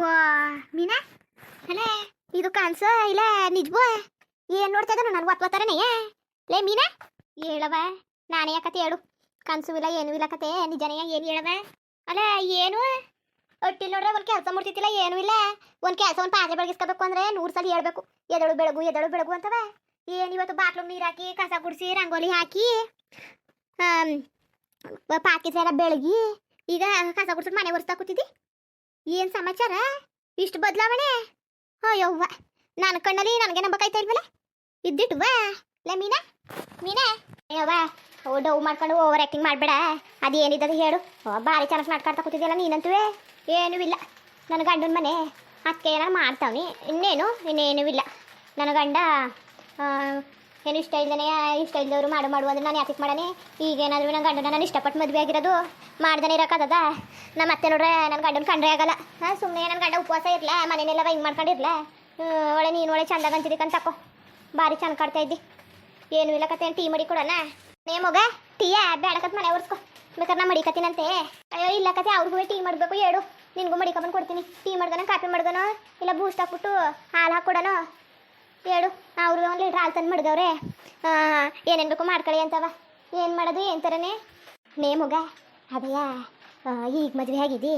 ವಾ ಮೀನಾ? ಹಲೇ ಇದು ಕಾನ್ಸ ಇಲ್ಲ ನಿಜ್ಬೋ? ಏನ್ ನೋಡ್ತಾ ಇದ್ದಾನು ನನ್ಗೆ ಒತ್ ಒತ್ತಾರನೆಯ ಲೇ ಮೀನಾ ಹೇಳವ ನಾನೇ ಯಾಕತೆ ಹೇಳು. ಕನ್ಸು ಇಲ್ಲ, ಏನು ಇಲ್ಲ ಕತೆ ನಿಜನೇ ಏನು ಹೇಳವ ಅಲ್ಲ ಏನು? ಒಟ್ಟಿ ನೋಡ್ರೆ ಒಂದು ಕೆಲಸ ಮಾಡ್ತಿತ್ತಿಲ್ಲ ಏನು ಇಲ್ಲ. ಒಂದು ಕೆಲಸ ಒಂದು ಪಾತ್ರೆ ಬೆಳಗಿಸ್ಕೋಬೇಕು ಅಂದ್ರೆ ನೂರು ಸಲ ಹೇಳ್ಬೇಕು. ಎದಳು ಬೆಳಗು ಎದಳು ಬೆಳಗು ಅಂತವ. ಏನು ಇವತ್ತು ಬಾಕ್ಲು ನೀರು ಹಾಕಿ, ಕಸ ಗುಡಿಸಿ, ರಂಗೋಲಿ ಹಾಕಿ ಎಲ್ಲ ಬೆಳಗಿ, ಈಗ ಕಸ ಗುಡ್ಸೋದು ಮನೆ ಒರೆಸ್ತಾ ಕೂತಿದ್ದಿ? ಏನು ಸಮಾಚಾರ? ಇಷ್ಟು ಬದಲಾವಣೆ? ಅಯ್ಯವ್ವ ನನ್ನ ಕಣ್ಣಲ್ಲಿ ನನಗೆ ನಂಬಕಾಯ್ತಾ ಇಲ್ವಲ್ಲ? ಇದ್ದಿಟ್ಟು ಬಾ ಲೇ ಮೀನಾ ಮೀನಾ. ಅಯ್ಯವ್ವ ಓ ಡವ್ ಮಾಡ್ಕೊಂಡು ಓವರ್ ಆ್ಯಕ್ಟಿಂಗ್ ಮಾಡಬೇಡ. ಅದೇನಿದ್ದದು ಹೇಳು? ಭಾರಿ ಚೆನ್ನಾಗಿ ಮಾಡ್ಕೊಳ್ತಾ ಕೂತಿದ್ಯಲ್ಲ ನೀನಂತೂ? ಏನೂ ಇಲ್ಲ. ನನ್ನ ಗಂಡನ ಮನೆ ಅದಕ್ಕೆ ಏನಾರು ಮಾಡ್ತಾವ್ನಿ. ಇನ್ನೇನು? ಇನ್ನೇನೂ ಇಲ್ಲ. ನನ್ನ ಗಂಡ ಏನು ಇಷ್ಟ ಇಲ್ಲದೇ ಇಷ್ಟ ಇಲ್ಲದವರು ಮಾಡು ಮಾಡು ಅಂದ್ರೆ ನಾನು ಯಾಕೆ ಮಾಡಾನೆ ಈಗೇನಾದ್ರೂ ನನ್ನ ಗಂಡನ ನಾನು ಇಷ್ಟಪಟ್ಟು ಮದುವೆ ಆಗಿರೋದು ಮಾಡ್ದೇ ಇರೋಕ್ಕದ ನಮ್ಮ ಅತ್ತೆ ನೋಡ್ರೆ ನನ್ನ ಗಂಡನ ಕಂಡ್ರೆ ಆಗಲ್ಲ. ಹಾಂ ಸುಮ್ಮನೆ ನನ್ನ ಗಂಡ ಉಪವಾಸ ಇರಲ ಮನೇನೆಲ್ಲ ಹಿಂಗೆ ಮಾಡ್ಕೊಂಡಿರ್ಲ. ಒಳ್ಳೆ ನೀನು ಒಳ್ಳೆ ಚಂದಾಗ ಅಂತಿದ್ದಕ್ಕಂತ ತಕೋ ಭಾರಿ ಚಂದ ಕಾಡ್ತಾ ಇದ್ದಿ. ಏನು ಇಲ್ಲ ಕತೆ, ಟೀ ಮಾಡಿ ಕೊಡೋಣ? ನೇ ಮಗ ಟೀಯ ಬೇಡಕತ್ ಮನೆ ಒರ್ಸ್ಕೊ. ಬೇಕಾದ್ರೆ ನಾ ಮಡಿಕತ್ತೀನಂತೆ ಅಯ್ಯೋ, ಇಲ್ಲ ಕತೆ ಅವ್ರಿಗೂ ಟೀ ಮಾಡಬೇಕು ಹೇಳು ನಿನಗೂ ಮಡಿಕೊಂಬಂದು ಕೊಡ್ತೀನಿ. ಟೀ ಮಾಡ್ದನ, ಕಾಫಿ ಮಾಡ್ದನೋ, ಇಲ್ಲ ಬೂಸ್ಟ್ ಹಾಕ್ಬಿಟ್ಟು ಹಾಲು ಹಾಕ್ಕೊಡನೋ ಹೇಳು ಅವ್ರಿಗೆ ಒಂದು ಲೀಟ್ರ್ ಹಾಲು ತಂದು ಮಡ್ಗವ್ರೆ ಏನೇನು ಬೇಕು ಮಾಡ್ಕೊಳ್ಳಿ ಅಂತವ. ಏನು ಮಾಡೋದು, ಏನು ಥರನೇ ನೇ ಮಗ ಅದಯ್ಯ ಈಗ ಮದುವೆ ಆಗಿದ್ದಿ.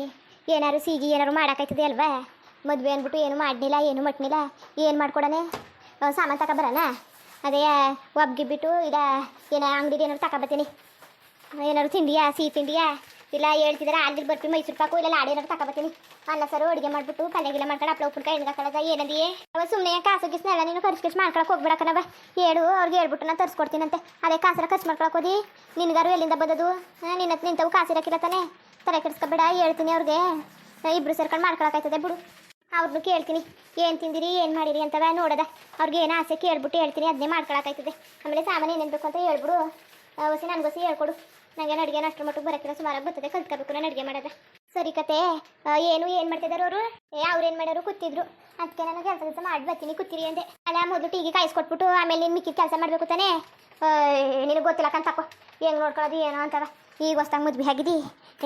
ಏನಾರು ಸಿಗಿ ಏನಾರು ಮಾಡೋಕ್ಕಾಯ್ತದೆ ಅಲ್ವಾ? ಮದುವೆ ಅಂದ್ಬಿಟ್ಟು ಏನು ಮಾಡಲಿಲ್ಲ ಏನು ಮಟ್ನಿಲ್ಲ, ಏನು ಮಾಡ್ಕೊಡನೆ? ಸಾಮಾನು ತಗೊಬರೋಣ ಅದೇ ಒಬ್ಗಿಬಿಟ್ಟು ಇಲ್ಲ ಏನ ಅಂಗಡಿದು ಏನಾರು ತಗೊಬತ್ತೀನಿ ಏನಾರು ತಿಂಡಿಯಾ, ಸಿಹಿ ತಿಂಡಿಯಾ? ಇಲ್ಲ ಹೇಳ್ತಿದ್ರೆ ಅಲ್ಲಿ ಬರ್ತಿ ಮೈಸೂರು ಪಾಕು ಇಲ್ಲ ಏನಾರು ತಗೊಬತ್ತೀನಿ ಅನ್ನ, ಸಾರು, ಅಡುಗೆ ಮಾಡ್ಬಿಟ್ಟು, ಪಲ್ಯ ಗಿಲ್ಲ ಮಾಡ್ಕೊಂಡು ಹಪ್ಳ ಉಪ್ಪಿನಕಾಯಿ ಹಾಕೊಳ್ಳೋದ ಏನಂದಿಯೇ ಅವ ಸುಮ್ಮನೆ ಕಾಸು ಗಿಸ್ನೆಲ್ಲ ನೀನು ಖರ್ಚು ಖರ್ಚು ಮಾಡ್ಕೊಳಕ್ಕೆ ಹೋಗ್ಬಿಡಕ್ಕನವ ಹೇಳು, ಅವ್ರಿಗೆ ಹೇಳ್ಬಿಟ್ಟು ನಾನು ತರಿಸ್ಕೊಡ್ತೀನಂತೆ. ಅದೇ ಕಾಸರ ಖರ್ಚು ಮಾಡ್ಕೊಳಕ್ಕೆ ಹೋದಿ? ನಿನಗಾರು ಎಲ್ಲಿಂದ ಬಂದದು ನಿನ್ನ ನಿಂತವು ಕಾಸಿರಕ್ಕಿಲ್ಲ ತಾನೆ? ತಲೆ ಕೆಡಿಸ್ಕೊಬೇಡ, ಹೇಳ್ತೀನಿ ಅವ್ರಿಗೆ. ಇಬ್ರು ಸೇರ್ಕೊಂಡು ಮಾಡ್ಕೊಳಕ್ಕಾಯ್ತದೆ ಬಿಡು. ಅವ್ರನ್ನು ಕೇಳ್ತೀನಿ, ಏನು ತಿಂದಿರಿ, ಏನು ಮಾಡಿರಿ ಅಂತವ ನೋಡದ. ಅವ್ರಿಗೆ ಏನು ಆಸೆ ಕೇಳ್ಬಿಟ್ಟು ಹೇಳ್ತೀನಿ ಅದನ್ನೇ ಮಾಡ್ಕೊಳಕ್ಕಾಯ್ತದೆ ಆಮೇಲೆ ಸಾಮಾನು ಏನೇನು ಬೇಕು ಅಂತ ಹೇಳ್ಬಿಡು. ಹೊಸಿ, ನನಗೋಸಿ ಹೇಳ್ಕೊಡು. ನನಗೆ ಅಡುಗೆ ಅಷ್ಟು ಮಟ್ಟಿಗೆ ಬರೋಕ್ಕಿಲ್ಲ ಸುಮಾರಾಗಿ ಬರ್ತದೆ, ಕಲ್ತ್ಕೋಬೇಕು ನಾನು ಅಡುಗೆ ಮಾಡೋದ. ಸರಿ ಕತೆ ಏನು ಏನು ಮಾಡ್ತಿದ್ದಾರೆ ಅವರು? ಏ, ಅವ್ರು ಏನು ಮಾಡೋರು ಕೂತಿದ್ರು. ಅದಕ್ಕೆ ನಾನು ಕೆಲಸ ಕೆಲಸ ಮಾಡಿ ಬರ್ತೀನಿ, ಕೂತಿರಿ ಅಂದೆ. ಅಲ್ಲ, ಮೊದಲು ಟೀಗೆ ಕಾಯಿಸ್ಕೊಟ್ಬಿಟ್ಟು ಆಮೇಲೆ ನೀನು ಮಿಕ್ಕಿದ ಕೆಲಸ ಮಾಡಬೇಕು ತಾನೇ? ನಿನಗೆ ಗೊತ್ತಿಲ್ಲ ಸಾಕು. ಹೆಂಗೆ ನೋಡ್ಕೊಳ್ಳೋದು ಏನೋ ಅಂತವ. ಈಗ ಹೊಸ್ದಾಗ ಮದ್ವೆ ಆಗಿದ್ದು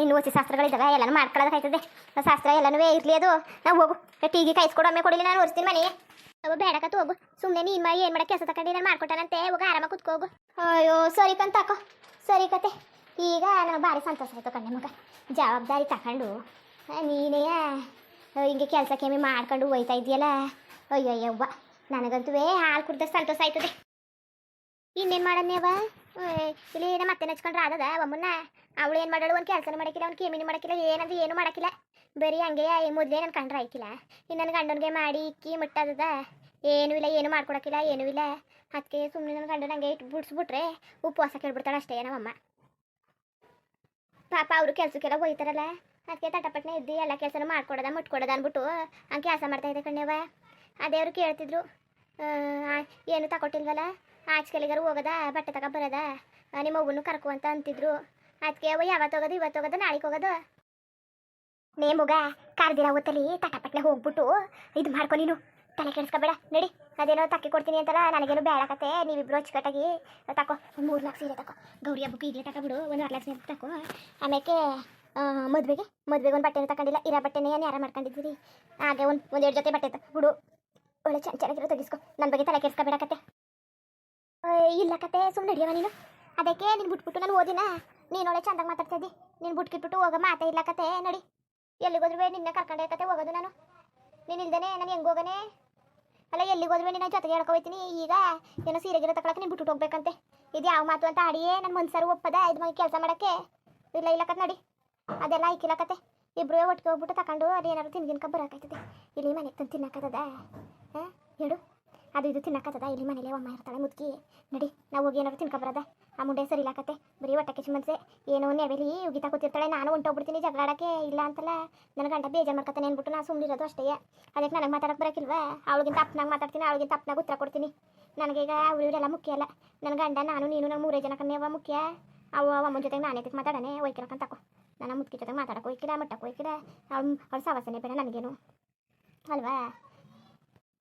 ಇನ್ನು ಹೊಸ ಶಾಸ್ತ್ರಗಳಿದ್ದಾವೆ ಎಲ್ಲನೂ ನಾ ಶಾಸ್ತ್ರ ಎಲ್ಲನೂ ಇರಲಿ ಅದು. ನಾವು ಹೋಗು. ಟೀಗೆ ಕಾಯಿಸ್ಕೊಡು ಆಮೇಲೆ ಕೊಡಲಿ, ನಾನು ಓರಿಸ್ತೀನಿ ಮನೆಗೆ. ಅವ ಬೇಡಕತ್ತು ಹೋಗು. ಸುಮ್ಮನೆ ನೀನು ಮಾಡಿ ಏನು ಮಾಡಕ್ಕೆ ಕೆಲಸ ತಗೊಂಡು ನಾನು ಮಾಡ್ಕೊಟ್ಟಾನಂತೆ. ಹೋಗ, ಆರಾಮಾಗಿ ಕುತ್ಕೋಗು ಅಯ್ಯೋ, ಸರಿ ಕಂತಾಕೋ ಸರಿ ಕತೆ ಈಗ ನನಗೆ ಭಾರಿ ಸಂತೋಷ ಆಯಿತು ಕಣ್ಣೆ ಮಗ. ಜವಾಬ್ದಾರಿ ತಗೊಂಡು. ನೀನೇ ಹಿಂಗೆ ಕೆಲಸ ಕೆಮ್ಮಿ ಮಾಡ್ಕೊಂಡು ಹೋಯ್ತಾ ಇದೆಯಲ್ಲ ಅಯ್ಯೋ ಅಯ್ಯವ್ವ ನನಗಂತೂ ಹಾಲು ಕುಡ್ದ ಸಂತೋಷ ಆಯ್ತದೆ ಇನ್ನೇನು ಮಾಡನ್ನೇವ ಇಲ್ಲಿ ಏನೋ ಮತ್ತೆ ನಚ್ಕೊಂಡ್ರೆ ಆದದ ಒಮ್ಮನ್ನ? ಅವಳು ಏನು ಮಾಡೋಳು? ಒಂದು ಕೆಲಸನೂ ಮಾಡಕ್ಕಿಲ್ಲ ಅವ್ನು ಕೇಮಿನೂ ಮಾಡಕ್ಕಿಲ್ಲ ಏನಂದ್ರೆ ಏನು ಮಾಡಕ್ಕಿಲ್ಲ ಬರೀ ಹಂಗೆ ಮೊದಲೇ ನನ್ನ ಕಂಡ್ರೆ ಆಯ್ತಿಲ್ಲ. ಇನ್ನು ನನ್ನ ಗಂಡನಿಗೆ ಮಾಡಿ ಇಕ್ಕಿ ಮುಟ್ಟದ ಏನೂ ಇಲ್ಲ, ಏನು ಮಾಡ್ಕೊಡಕ್ಕಿಲ್ಲ ಏನೂ ಇಲ್ಲ. ಅದಕ್ಕೆ ಸುಮ್ಮನೆ ನನ್ನ ಗಂಡನ ಹಂಗೆ ಇಟ್ಟು ಬಿಡ್ಸ್ಬಿಟ್ರೆ ಉಪವಾಸ ಕೇಳ್ಬಿಡ್ತಾಳೆ ಅಷ್ಟೇ ನಮ್ಮಮ್ಮ. ಪಾಪ ಅವರು ಕೆಲ್ಸಕ್ಕೆಲ್ಲ ಹೋಯ್ತಾರಲ್ಲ? ಅದಕ್ಕೆ ತಟಪಟ್ನೆ ಇದ್ದು ಎಲ್ಲ ಕೆಲಸನೂ ಮಾಡ್ಕೊಡೋದ, ಮುಟ್ಕೊಡೋದ ಅಂದ್ಬಿಟ್ಟು ಹಂಗೆ ಕೆಲಸ ಮಾಡ್ತಾ ಇದ್ದೆ ಕಣ್ಣೆವ ಅದೇ ಅವರು ಕೇಳ್ತಿದ್ರು ಏನು ತಗೊಟ್ಟಿಲ್ವಲ್ಲ ಆಚೆಗೆಲ್ಲಿಗಾರು ಹೋಗೋದ, ಬಟ್ಟೆ ತಗೋ ಬರೋದ ನಿಮ್ಮ ಮಗುನು ಕರ್ಕು ಅಂತ ಅಂತಿದ್ರು. ಅದಕ್ಕೆ ಅವ ಯಾವತ್ತು ಹೋಗೋದು, ಇವತ್ತು ಹೋಗೋದು, ನಾಳೆಗೆ ಹೋಗೋದು? ನೇ ಮಗ, ಕರ್ದಿರ ಹೊತ್ತಲ್ಲಿ ತಟಪಟ್ನೆ ಹೋಗ್ಬಿಟ್ಟು ಇದು ಮಾಡ್ಕೊ ನೀನು. ತಲೆ ಕೆಡಿಸ್ಕೊಬೇಡ, ನಡಿ. ಅದೇನೋ ತಕ್ಕಿ ಕೊಡ್ತೀನಿ ಅಂತಲ್ಲ, ನನಗೇನು ಬೇಡಕತ್ತೆ ನೀವಿಬ್ರು ಅಚ್ಚುಕಟ್ಟಾಗಿ ತಕೋ. ಮೂರು ಲಕ್ಷ ಸೀರೆ ತಕೋ. ಗೌರಿ ಹಬ್ಬಕ್ಕೆ ಈಗಲೇ ಬಿಡು, ಒಂದು ಆರು ಲಕ್ಷ ಸೀರೆ ತಕೋ. ಆಮೇಲೆ ಮದುವೆಗೆ? ಮದುವೆಗೆ ಒಂದು ಬಟ್ಟೆನೂ ತಗೊಂಡಿಲ್ಲ ಇರೋ ಬಟ್ಟೆನೇ ಯಾರು ಮಾಡ್ಕೊಂಡಿದ್ದೀರಿ? ಹಾಗೆ ಒಂದು ಒಂದು ಎರಡು ಜೊತೆ ಬಟ್ಟೆ ಬಿಡು. ಒಳ್ಳೆ ಚೆನ್ನ ಚೆನ್ನಾಗಿರೋ ತೆಗಿಸ್ಕೊ. ನನ್ನ ಬಗ್ಗೆ ತಲೆ ಕೆಡಿಸ್ಕೊಬೇಡಕತ್ತೆ ಇಲ್ಲ ಕತೆ ಸುಮ್ಮನೆ ನಡಿಯವ ನೀನು. ಅದಕ್ಕೆ ನೀನು ಬಿಟ್ಬಿಟ್ಟು ನಾನು ಓದಿನ ನೀನು ಒಳ್ಳೆ ಚಂದಾಗಿ ಮಾತಾಡ್ತಾ ಇದ್ದಿ. ನೀನು ಬಿಟ್ಕಿಟ್ಬಿಟ್ಟು ಹೋಗೋ ಮಾತೇ ಇಲ್ಲ ಕತೆ. ನಡಿ. ಎಲ್ಲಿಗೋದ್ರೂ ನಿನ್ನೆ ಕರ್ಕೊಂಡೆ ಕತೆ ಹೋಗೋದು ನಾನು. ನೀನು ಇಲ್ದೇನೆ, ನಾನು ಹೆಂಗೆ ಹೋಗನೆ? ಅಲ್ಲ, ಎಲ್ಲಿಗೆ ಹೋದ್ರೆ ನಿನ್ನ ಜೊತೆಗೆ ಹೇಳ್ಕೊಬೈತೀನಿ ಈಗ ಏನೋ ಸೀರೆ ಗಿರ ತಗೊಳಕ್ಕೆ ನೀನು ಬಿಟ್ಟು ಹೋಗ್ಬೇಕಂತೆ. ಇದು ಯಾವ ಮಾತು ಅಂತ ಆಡಿಯೇ ನನ್ನ ಮನ್ಸರು ಒಪ್ಪದ ಇದು ಮನೆ ಕೆಲಸ ಮಾಡೋಕ್ಕೆ? ಇಲ್ಲ ಇಲ್ಲ ಕತ್ ನಡಿ. ಅದೆಲ್ಲ ಐಕಿಲ್ಲ ಕತೆ. ಇಬ್ರು ಒಟ್ಟಿಗೆ ಹೋಗ್ಬಿಟ್ಟು ತಗೊಂಡು ಅದು ಏನಾದ್ರು ತಿನ್ಗಿನ್ಕ ಬರೋಕಾಯ್ತದೆ ಇಲ್ಲಿ ಮನೆಗೆ ತಂದು ತಿನ್ನಕ್ಕದ ಹಾಂ? ಹೇಳು. ಅದು ಇದು ತಿನ್ನಕತ್ತದ? ಇಲ್ಲಿ ಮನೇಲಿ ಅಮ್ಮ ಇರ್ತಾಳೆ, ಮುದ್ಕಿ. ನಡಿ, ನಾವು ಹೋಗಿ ಏನಾದ್ರು ತಿನ್ಕೊಬರದ ಆ ಮುಂಡೆ ಸರಿ ಇಲ್ಲಾಕತ್ತೆ. ಬರೀ ಹೊಟ್ಟೆ ಕಿಚ್ಚು ಮನ್ಸೆ. ಏನೋ ನೆವೆಲಿ ಉಗಿತಾ ಕೂತಿರ್ತಾಳೆ. ನಾನು ಹೊಂಟೋಗ್ಬಿಡ್ತೀನಿ ಜಗಳಾಡಕ್ಕೆ ಇಲ್ಲ ಅಂತಲ್ಲ. ನನ್ನ ಗಂಡ ಬೇಜಾರು ಮಾಡ್ಕೊತಾನೆ ಅಂದ್ಬಿಟ್ಟು ನಾನು ಸುಮ್ಮನಿರೋದು ಅಷ್ಟೇ. ಅದಕ್ಕೆ ನನಗೆ ಮಾತಾಡಕ್ಕೆ ಬರೋಕ್ಕಿಲ್ವಾ ಅವಳಿಗಿಂತ ಅಪ್ಪನಾಗ ಮಾತಾಡ್ತೀನಿ, ಅವಳಿಗಿಂತ ಅಪ್ಪನಾಗ ಉತ್ತರ ಕೊಡ್ತೀನಿ. ನನಗೀಗ ಅವಳು ಇವರೆಲ್ಲ ಮುಖ್ಯ ಅಲ್ಲ. ನನ್ನ ಗಂಡ, ನಾನು, ನೀನು ನಮ್ಮ ಮೂರೇ ಜನ ಅವ ಮುಖ್ಯ. ಅವ ಅಮ್ಮನ ಜೊತೆಗೆ ನಾನು ಎದಕ್ಕೆ ಮಾತಾಡನೆ. ಒಯ್ಕಿರಕ್ಕಂತ ತಕೋ. ನನ್ನ ಮುದ್ಕಿ ಜೊತೆಗೆ ಮಾತಾಡಕ್ಕೆ ಹೋಯ್ಕಿಲ್ಲ ಮಟ್ಟಕ್ಕೆ ಹೋಯ್ಕಿಲ್ಲ ಅವ್ಳು, ಅವ್ಳ ಸವಾಸನೆ ಬೇಡ ನನಗೇನು. ಅಲ್ವಾ?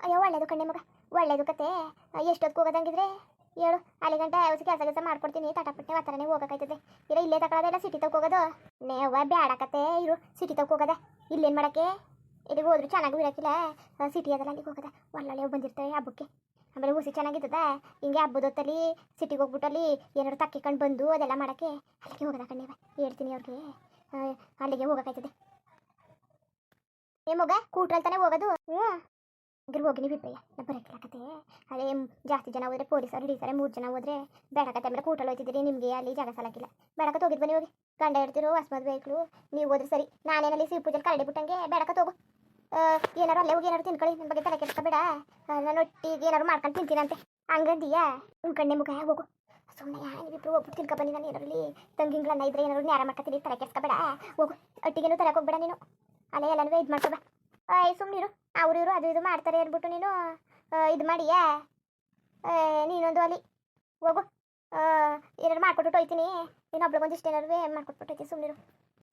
ಅಯ್ಯೋ, ಒಳ್ಳೇದು ಕಣ್ಣೆ ಮಗ. ಒಳ್ಳೇದು ಕತೆ. ಎಷ್ಟೊತ್ತಿಗೆ ಹೋಗೋದಂಗಿದ್ರೆ? ಹೇಳು. ಅಲ್ಲಿ ಗಂಟೆ ಆ ಕೆಲಸ ಕೆಲಸ ಮಾಡ್ಕೊಡ್ತೀನಿ. ತಟಪಟ್ಟೆ ವಾತಾವರಣ ಹೋಗೋಕ್ಕಾಯ್ತದೆ ಇರ ಇಲ್ಲೇ ತಗೊಳ್ಳೋದೆಲ್ಲ ಸಿಟಿ ತಗ ಹೋಗೋದು. ನೇವ ಕತೆ. ಇರು ಸಿಟಿ ತಗ ಹೋಗೋದ. ಇಲ್ಲೇನು ಮಾಡಕ್ಕೆ? ಇಲ್ಲಿಗೆ ಹೋದ್ರು ಚೆನ್ನಾಗೂ ಇರೋಕ್ಕಿಲ್ಲ ಸಿಟಿ ಅದಲ್ಲ, ಅಲ್ಲಿಗೆ ಹೋಗದ. ಒಳ್ಳೊಳ್ಳೆ ಬಂದಿರ್ತವೆ ಹಬ್ಬಕ್ಕೆ. ಆಮೇಲೆ ಹುಸಿ ಚೆನ್ನಾಗಿದ್ದದ ಹಿಂಗೆ ಹಬ್ಬದ ಹೊತ್ತಲ್ಲಿ ಸಿಟಿಗೆ ಹೋಗ್ಬಿಟ್ಟಲ್ಲಿ ಏನಾದ್ರು ತಕ್ಕಿಕೊಂಡು ಬಂದು ಅದೆಲ್ಲ ಮಾಡೋಕ್ಕೆ ಅಲ್ಲಿಗೆ ಹೋಗದ ಕಣ್ಣೇವ ಹೇಳ್ತೀನಿ ಅವ್ರಿಗೆ. ಅಲ್ಲಿಗೆ ಹೋಗೋಕ್ಕಾಯ್ತದೆ ಏ ಮಗ ಕೂಟ್ರಲ್ಲಿ ತಾನೇ ಹೋಗೋದು? ಹ್ಞೂ ಹಂಗಾರೆ ಹೋಗಿ ನೀವು ಇಬ್ಬರೇ ನಾ ಬರೋಕ್ಕಿಲ್ಲ ಕತೆ ಅದೇ ಜಾಸ್ತಿ ಜನ ಹೋದ್ರೆ ಪೊಲೀಸರು ಹಿಡಿತಾರೆ ಮೂರು ಜನ ಹೋದ್ರೆ ಬೇಡಕತ್ತೆ ಆಮೇಲೆ ಕೂಟಲ್ಲಿ ಹೋಯ್ತಿದ್ರಿ ನಿಮಗೆ ಅಲ್ಲಿ ಜಾಗ ಸಾಲಾಗಿಲ್ಲ ಬೇಡಕತ್ತೆ ಹೋಗಿದ್ ಬನ್ನಿ ಹೋಗಿ. ಗಂಡ ಇರ್ತಿರು ಅಸ್ಮದ್ ಬೇಕು ನೀವು ಹೋದ್ರೆ ಸರಿ. ನಾನೇನಲ್ಲಿ ಸಿಹಿ ಪೂಜೆಲಿ ಕರಡಿ ಬಿಟ್ಟಂಗೆ ಬೇಡಕತ್ತೆ ಹೋಗು. ಏನಾರು ಅಲ್ಲೇ ಹೋಗಿ ಏನಾರು ತಿನ್ಕೊಳ್ಳಿ ನನ್ನ ಬಗ್ಗೆ ತಲೆ ಕೆಡ್ಸ್ಕೊಬೇಡ ನಾನು ಒಟ್ಟಿಗೆ ಏನಾರು ಮಾಡ್ಕೊಂಡು ತಿಂತೀನಂತೆ. ಹಂಗಂದೀಯಾ? ಕಣ್ಣೆ ಮುಖ ಹೋಗು. ಸುಮ್ಮನೆ ನೀವಿಬ್ರು ಒಬ್ಬರು ತಿನ್ಕೊ ಬನ್ನಿ, ನಾನು ಏನಾರಲ್ಲಿ ತಂಗಿಂಗ್ಳನ್ನ ಇದ್ರೆ ಏನಾರು ನ್ಯಾರ ಮಾಡ್ಕೊತೀನಿ, ತಲೆ ಕೆಡ್ಸ್ಕೊಬೇಡ ಹೋಗು, ಒಟ್ಟಿಗೇನು ತರಕ್ಕೆ ಹೋಗ್ಬೇಡ ನೀನು. ಅಲ್ಲೇ ಎಲ್ಲನೂ ಇದು ಮಾಡ್ಕೊಬ ಸುಮ್ಮನೆ ಸುಮ್ಮನಿರು ಅವ್ರು ಇವರು ಅದು ಇದು ಮಾಡ್ತಾರೆ ಅಂದ್ಬಿಟ್ಟು ನೀನು ಇದು ಮಾಡಿಯಾ? ನೀನೊಂದು ಅಲ್ಲಿ ಹೋಗು. ಏನಾರು ಮಾಡ್ಕೊಟ್ಬಿಟ್ಟು ಹೋಯ್ತೀನಿ. ನೀನು ಒಬ್ಳಿಗೊಂದಿಷ್ಟು ಏನಾರು ಮಾಡ್ಕೊಟ್ಬಿಟ್ಟು ಹೋಯ್ತೀನಿ ಸುಮ್ಮನಿರು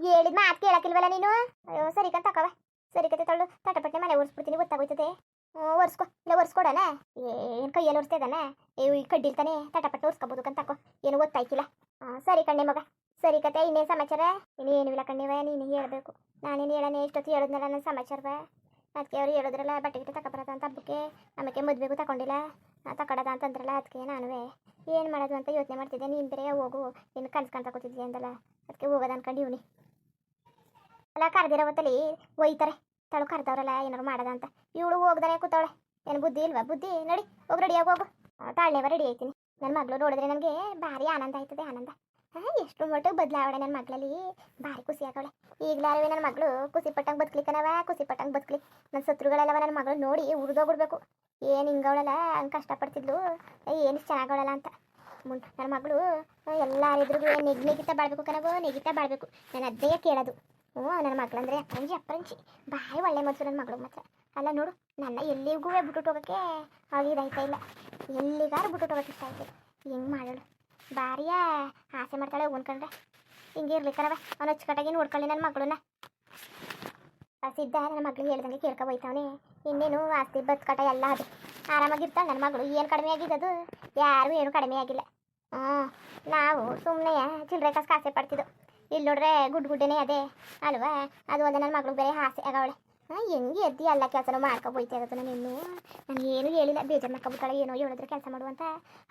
ಹೇಳಿದ ಮಾತು ಕೇಳಕ್ಕಿಲ್ವಲ್ಲ ನೀನು? ಅಯ್ಯೋ, ಸರಿ ಕಂತ ತಕವ ಸರಿ ಕತೆ ತಳ್ಳು. ತಟಪಟ್ಟೆ ಮನೆ ಒರೆಸ್ಬಿಡ್ತೀನಿ, ಗೊತ್ತಾಗೋಯ್ತದೆ. ಒರೆಸ್ಕೊ. ಇಲ್ಲ ಒರೆಸ್ಕೊಡಣ? ಏನು ಕೈಯಲ್ಲಿ ಒರೆಸ್ತಾ ಏ, ಈ ಕಡ್ಡಿಲ್ತಾನೆ ತಟಪಟ್ಟೆ ಒರೆಸ್ಕೊಬೋದು ಕಂತ ತಕೋ. ಏನು ಗೊತ್ತಾಯ್ತಿಲ್ಲ ಸರಿ ಕಣ್ಣೆ ಮಗ. ಸರಿ ಕತೆ, ಇನ್ನೇನು ಸಮಾಚಾರ? ಇನ್ನೇನು ಇಲ್ಲ ಕಣ್ಣಿವ ನೀನು ಹೇಳಬೇಕು. ನಾನೇನು ಹೇಳೋಣ ಎಷ್ಟೊತ್ತು ಹೇಳಿದ್ನಲ್ಲ, ನನ್ನ ಸಮಾಚಾರವ? ಅದಕ್ಕೆ ಅವ್ರು ಹೇಳಿದ್ರಲ್ಲ, ಬಟ್ಟೆ ಗಿಟ್ಟೆ ತಗೊಬರದ ಅಂತ ಹಬ್ಬಕ್ಕೆ ಆಮೇಲೆ ಮದುವೆಗೂ ತಗೊಂಡಿಲ್ಲ. ತಗೊಳದ ಅಂತಂದ್ರಲ್ಲ, ಅದಕ್ಕೆ ನಾನು ಏನು ಮಾಡೋದು ಅಂತ ಯೋಚನೆ ಮಾಡ್ತಿದ್ದೆ. ನೀನು ಬೇರೆ ಹೋಗು ಇನ್ನು ಕನ್ಸ್ಕೊಂತ ಕೂತಿದ್ದೆ ಅಂದಲ್ಲ, ಅದಕ್ಕೆ ಹೋಗೋದು ಅನ್ಕೊಂಡು ಇವ್ನಿ. ಅಲ್ಲ, ಕರೆದಿರೋ ಹೊತ್ತಲ್ಲಿ ಒಯ್ತಾರೆ. ತಳು ಕರೆದವ್ರಲ್ಲ, ಏನಾರು ಮಾಡೋದ ಅಂತ. ಇವಳು ಹೋಗ್ದಾರೆ ಕೂತವಳೆ. ಏನು ಬುದ್ಧಿ ಇಲ್ವಾ? ಬುದ್ಧಿ, ನಡಿ, ಹೋಗಿ ರೆಡಿಯಾಗಿ ಹೋಗು. ತಾಳ್ನೇವ ರೆಡಿ ಆಯ್ತೀನಿ. ನನ್ನ ಮಗಳು ನೋಡಿದ್ರೆ ನನಗೆ ಭಾರಿ ಆನಂದ ಆಯ್ತದೆ, ಆನಂದ. ಎಷ್ಟು ಮಟ್ಟಿಗೆ ಬದಲಾವಣೆ ನನ್ನ ಮಗಳಲ್ಲಿ. ಭಾರಿ ಖುಷಿ ಆಗವಳೆ. ಈಗಲಾರವೇ ನನ್ನ ಮಗಳು ಖುಷಿ ಪಟ್ಟಂಗೆ ಬದುಕ್ಲಿಕ್ಕನವ ಖುಷಿ ಪಟ್ಟಂಗೆ ಬದುಕ್ಲಿ ನನ್ನ ಶತ್ರುಗಳೆಲ್ಲವ ನನ್ನ ಮಗಳು ನೋಡಿ ಉರಿದೋಗ್ಬಿಡ್ಬೇಕು. ಏನು ಹಿಂಗವಳಲ್ಲ, ಹಂಗೆ ಕಷ್ಟಪಡ್ತಿದ್ಲು ಏನು ಚೆನ್ನಾಗವಳಲ್ಲ ಅಂತ. ಮುನ್ ನನ್ನ ಮಗಳು ಎಲ್ಲಾರಿದ್ರಿಗೂ ನೆಗ್, ನೆಗಿತಾ ಬಾಳ್ಬೇಕು ಕನಗೋ ನೆಗಿತಾ ಬಾಳ್ಬೇಕು. ನಾನು ಅದೇ ಕೇಳೋದು. ಹ್ಞೂ, ನನ್ನ ಮಗಳಂದ್ರೆ ಅಪ್ಪಂಜಿ ಅಪ್ಪರಂಜಿ ಭಾರಿ ಒಳ್ಳೆ ಮನಸ್ಸು ನನ್ನ ಮಗಳು ಮಾತ್ರ. ಅಲ್ಲ ನೋಡು, ನನ್ನ ಎಲ್ಲಿಗೂ ಬಿಟ್ಟು ಹೋಗೋಕ್ಕೆ? ಅವಳಿಗೆ ಇದಾಯ್ತಾ ಇಲ್ಲ. ಎಲ್ಲಿಗಾರು ಬಿಟ್ಟು ಹೋಗೋಕೆ ಇಷ್ಟ ಆಯ್ತು ಹೆಂಗೆ ಮಾಡೋಳು? ಭಾರಿಯ, ಆಸೆ ಮಾಡ್ತಾಳೆ ಅನ್ಕೊಂಡ್ರೆ ಹಿಂಗೆ ಇರ್ಲಿಕ್ಕನವ ಅವ್ನು ಅಚ್ಚುಕಟ್ಟಾಗಿ ನೋಡ್ಕೊಳ್ಳಿ ನನ್ನ ಮಗಳನ್ನ ಸಿದ್ಧ ನನ್ನ ಮಗಳು ಹೇಳ್ದಂಗೆ ಕೇಳ್ಕೊ ಹೋಯ್ತಾವನೆ. ಇನ್ನೇನು ಆಸ್ತಿ ಬದುಕಟ ಎಲ್ಲ ಅದು. ಆರಾಮಾಗಿರ್ತಾಳೆ ನನ್ನ ಮಗಳು. ಏನು ಕಡಿಮೆ ಆಗಿದ್ದದು ಯಾರು ಏನು ಕಡಿಮೆ ಆಗಿಲ್ಲ. ಹ್ಞೂ ನಾವು ಸುಮ್ಮನೆ ಚಿಲ್ಲರೆ ಕಾಸು ಕಾಸೆ ಪಡ್ತಿದ್ದು. ಇಲ್ಲಿ ನೋಡ್ರೆ ಗುಡ್ ಗುಡ್ಡೇನೆ ಅದೇ. ಅಲ್ವಾ? ಅದು ಒಂದು ನನ್ನ ಮಗಳು ಬೇರೆ ಆಸೆ ಆಗವಳೆ. ಹಾಂ ಹೆಂಗೆ ಎದ್ದು ಎಲ್ಲ ಕೆಲಸನೂ ಮಾಡ್ಕೊ ಹೋಯ್ತಾ ಇರೋದು ನಾನು ಇನ್ನೂ ನಾನು ಏನು ಹೇಳಿಲ್ಲ. ಬೇಜಾರು ಮಾಡ್ಕೊಬಿಟ್ಟಾಳೆ. ಏನೋ ಹೇಳಿದ್ರೆ ಕೆಲಸ ಮಾಡುವಂತ.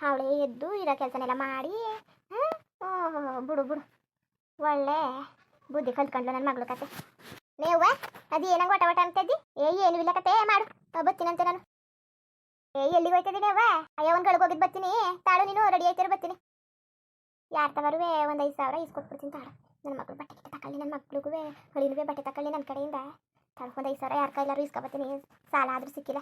ಅವಳೇ ಎದ್ದು ಇರೋ ಕೆಲಸನೆಲ್ಲ ಮಾಡಿ. ಹಾಂ ಬಿಡು ಬಿಡು. ಒಳ್ಳೆ ಬುದ್ಧಿ ಕಲ್ತ್ಕೊಂಡ್ಲು ನನ್ನ ಮಗಳು ಕತೆ. ನೀವ ಅದು ಏನಂಗ ಒಟ ಒಟ ಅಂತಿದ್ದಿ? ಏ, ಏನು ಇಲ್ಲ ಕತೆ, ಮಾಡು ಬತ್ತೀನಂತೆ ನಾನು. ಏ, ಎಲ್ಲಿಗೆ ಹೋಯ್ತಿದ್ದೀನಿ ಅವ್ವ? ಅಯ್ಯೋ ಒಂದು ಗಳಿಗೆ ಹೋಗಿದ್ದು ಬರ್ತೀನಿ. ತಾಳು ನೀನು ರೆಡಿ ಆಯ್ತಿರೋ ಬರ್ತೀನಿ. ಯಾರು ತವರುವೆ? ಒಂದು ಐದು ಸಾವಿರ ಇಸ್ಕೊಟ್ಬಿಡ್ತೀನಿ ತಾಳು. ನನ್ನ ಮಗಳು ಬಟ್ಟೆ ತಕೊಳ್ಳಿ ನನ್ನ ಮಕ್ಳಿಗೂ ಹೊಳಿನುವೆ ಬಟ್ಟೆ ತಕೊಳ್ಳಿ ನನ್ನ ಕಡೆಯಿಂದ. ತಾಳು, ಒಂದು ಐದು ಸಾವಿರ ಯಾರ ಕೈಲಾರು ಇಸ್ಕೊಬತ್ತೀನಿ ಸಾಲ ಆದರೂ ಸಿಕ್ಕಿಲ್ಲ.